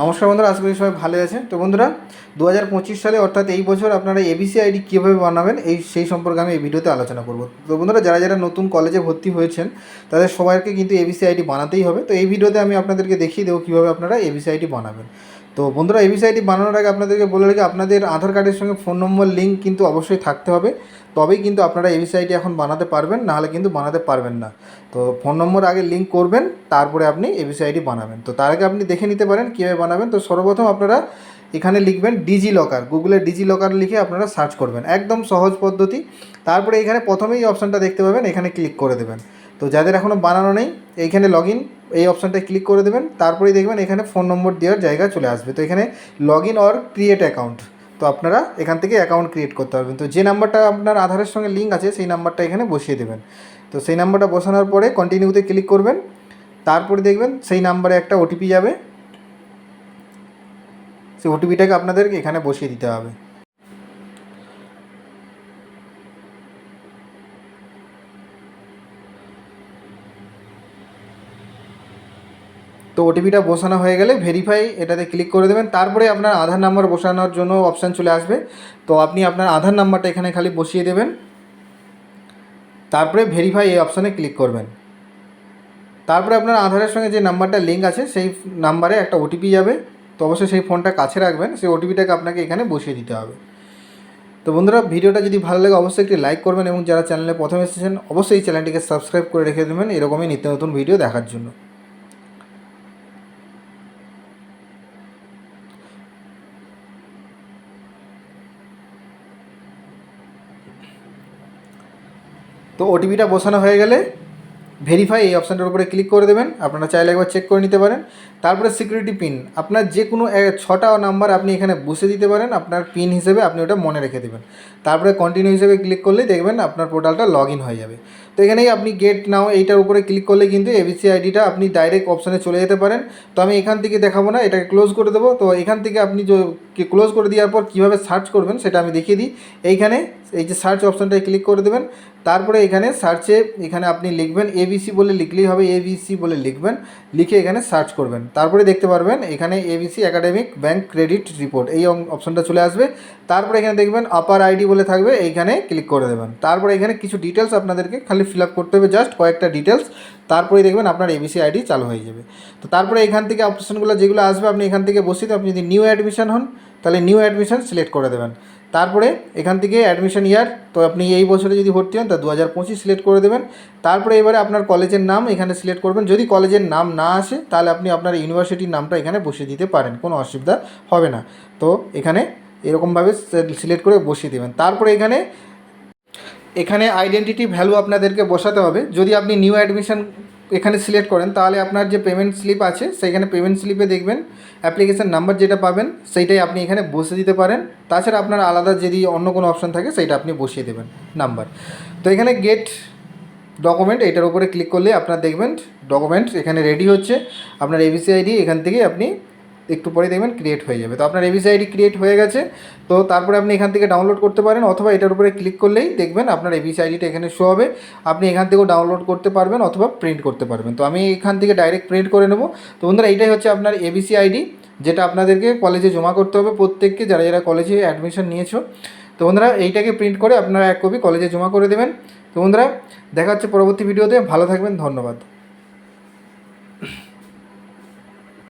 নমস্কার বন্ধুরা, আশা করি সবাই ভালো আছেন। তো বন্ধুরা দু হাজার পঁচিশ সালে অর্থাৎ এই বছর আপনারা এবিসি আইডি কীভাবে বানাবেন, এই সেই সম্পর্কে আমি এই ভিডিওতে আলোচনা করব। তো বন্ধুরা, যারা যারা নতুন কলেজে ভর্তি হয়েছেন, তাদের সবাইকে কিন্তু এবিসি আইডি বানাতেই হবে। তো এই ভিডিওতে আমি আপনাদেরকে দেখিয়ে দেবো কীভাবে আপনারা এবিসি আইডি বানাবেন। তো বন্ধুরা এবিসি আইডি বানানোর আগে আপনাদেরকে বলে রাখি, আপনাদের আধার কার্ডের সঙ্গে ফোন নম্বর, লিঙ্ক কিন্তু অবশ্যই থাকতে হবে। তবেই কিন্তু আপনারা এবিসি আইডি এখন বানাতে পারবেন, নাহলে কিন্তু বানাতে পারবেন না। তো ফোন নম্বর আগে লিঙ্ক করবেন, তারপরে আপনি এবিসি আইডি বানাবেন। তো তার আগে আপনি দেখে নিতে পারেন কীভাবে বানাবেন। তো সর্বপ্রথম আপনারা এখানে লিখবেন ডিজি লকার গুগলে ডিজি লকার লিখে আপনারা সার্চ করবেন। একদম সহজ পদ্ধতি। তারপরে এখানে প্রথমেই এই অপশানটা দেখতে পাবেন, এখানে ক্লিক করে দেবেন। তো যাদের এখনও বানানো নেই, এইখানে লগ ইন। এই অপশানটায় ক্লিক করে দেবেন, তারপরেই দেখবেন এখানে ফোন নম্বর দেওয়ার জায়গা চলে আসবে। তো এখানে log in or create account তো আপনারা এখান থেকে অ্যাকাউন্ট ক্রিয়েট করতে পারবেন। তো যে নাম্বারটা আপনার আধারের সঙ্গে লিঙ্ক আছে, সেই নাম্বারটা এখানে বসিয়ে দেবেন। তো সেই নাম্বারটা বসানোর পরে কন্টিনিউতে ক্লিক করবেন। তারপরে দেখবেন সেই নাম্বারে একটা ওটিপি যাবে। সেই ওটিপিটাকে আপনাদেরকে এখানে বসিয়ে দিতে হবে। তো ওটিপিটা বসানো হয়ে গেলে ভেরিফাই এটাতে ক্লিক করে দেবেন। তারপরে আপনার আধার নাম্বার বসানোর জন্য অপশান চলে আসবে। তো আপনি আপনার আধার নাম্বারটা এখানে খালি বসিয়ে দেবেন। তারপরে ভেরিফাই এই অপশানে ক্লিক করবেন। তারপরে আপনার আধারের সঙ্গে যে নাম্বারটা লিঙ্ক আছে, সেই নাম্বারে একটা ওটিপি যাবে। তো অবশ্যই সেই ফোনটা কাছে রাখবেন। সেই ওটিপিটাকে আপনাকে এখানে বসিয়ে দিতে হবে। তো বন্ধুরা, ভিডিওটা যদি ভালো লাগে, অবশ্যই একটি লাইক করবেন এবং যারা চ্যানেলে প্রথমে এসেছেন, অবশ্যই এই চ্যানেলটিকে সাবস্ক্রাইব করে রেখে দেবেন। এরকমই নিত্য নতুন ভিডিও দেখার জন্য। তো ওটিপিটা বসানো হয়ে গেলে ভেরিফাই এই অপশানটার উপরে ক্লিক করে দেবেন। আপনারা চাইলে একবার চেক করে নিতে পারেন। তারপরে সিকিউরিটি পিন আপনার যে কোনো ছটা নাম্বার আপনি এখানে বসে দিতে পারেন। আপনার পিন হিসেবে আপনি ওটা মনে রেখে দেবেন। তারপরে কন্টিনিউ হিসেবে ক্লিক করলেই দেখবেন আপনার পোর্টালটা লগ হয়ে যাবে। তো এখানেই আপনি গেট নাও এইটার উপরে ক্লিক করলে কিন্তু এবিসি আইডিটা আপনি ডাইরেক্ট অপশানে চলে যেতে পারেন। তো আমি এখান থেকে দেখাবো না, এটাকে ক্লোজ করে দেবো। তো এখান থেকে আপনি ক্লোজ করে দেওয়ার পর কীভাবে সার্চ করবেন সেটা আমি দেখিয়ে দিই। এইখানে এই যে সার্চ অপশানটায় ক্লিক করে দেবেন। তারপরে এখানে সার্চে এখানে আপনি লিখবেন এবিসি বলে লিখলেই হবে এবিসি বলে লিখবেন। লিখে এখানে সার্চ করবেন। তারপরে দেখতে পারবেন এখানে ABC academic bank credit report এই অপশানটা চলে আসবে। তারপরে এখানে দেখবেন আপার আইডি বলে থাকবে। এইখানে ক্লিক করে দেবেন। তারপরে এখানে কিছু ডিটেলস আপনাদেরকে খালি ফিল আপ করতে হবে জাস্ট কয়েকটা ডিটেলস তারপরে দেখবেন আপনার এবিসি আইডি চালু হয়ে যাবে। তো তারপরে এখান থেকে অপশানগুলো যেগুলো আসবে, আপনি এখান থেকে বসিয়ে আপনি যদি নিউ অ্যাডমিশন হন, তাহলে নিউ অ্যাডমিশন সিলেক্ট করে দেবেন। তারপরে এখান থেকে অ্যাডমিশন ইয়ার তো আপনি এই বছরে যদি ভর্তি হন, তা দু হাজার পঁচিশ সিলেক্ট করে দেবেন। তারপরে এবারে আপনার কলেজের নাম এখানে সিলেক্ট করবেন। যদি কলেজের নাম না আসে, তাহলে আপনি আপনার ইউনিভার্সিটির নামটা এখানে বসিয়ে দিতে পারেন, কোনো অসুবিধা হবে না। তো এখানে এরকমভাবে সিলেক্ট করে বসিয়ে দেবেন। তারপরে এখানে এখানে আইডেন্টিটি ভ্যালু আপনাদেরকে বসাতে হবে। যদি আপনি নিউ অ্যাডমিশন এখানে সিলেক্ট করেন, তাহলে আপনার যে পেমেন্ট স্লিপ আছে, সেইখানে পেমেন্ট স্লিপে দেখবেন অ্যাপ্লিকেশান নাম্বার যেটা পাবেন, সেইটাই আপনি এখানে বসে দিতে পারেন। তাছাড়া আপনার আলাদা যদি অন্য কোনো অপশন থাকে, সেইটা আপনি বসিয়ে দেবেন নাম্বার তো এখানে গেট ডকুমেন্ট এটার উপরে ক্লিক করলে আপনার দেখবেন ডকুমেন্ট এখানে রেডি হচ্ছে। আপনার এবিসি আইডি এখান থেকে আপনি একটু পরে দেখবেন ক্রিয়েট হয়ে যাবে। তো আপনার এবিসি আইডি ক্রিয়েট হয়ে গেছে, তো তারপরে আপনি এখান থেকে ডাউনলোড করতে পারেন অথবা এটার উপরে ক্লিক করলেই দেখবেন আপনার এবিসি আইডিটা এখানে শো হবে। আপনি এখান থেকেও ডাউনলোড করতে পারবেন অথবা প্রিন্ট করতে পারবেন। তো আমি এখান থেকে ডাইরেক্ট প্রিন্ট করে নেব। তো বন্ধুরা, এইটাই হচ্ছে আপনার এবিসি আইডি যেটা আপনাদেরকে কলেজে জমা করতে হবে প্রত্যেককে, যারা যারা কলেজে অ্যাডমিশন নিয়েছো। তো বন্ধুরা, এইটাকে প্রিন্ট করে আপনারা এক কপি কলেজে জমা করে দেবেন। তো বন্ধুরা, দেখা হচ্ছে পরবর্তী ভিডিওতে ভালো থাকবেন, ধন্যবাদ।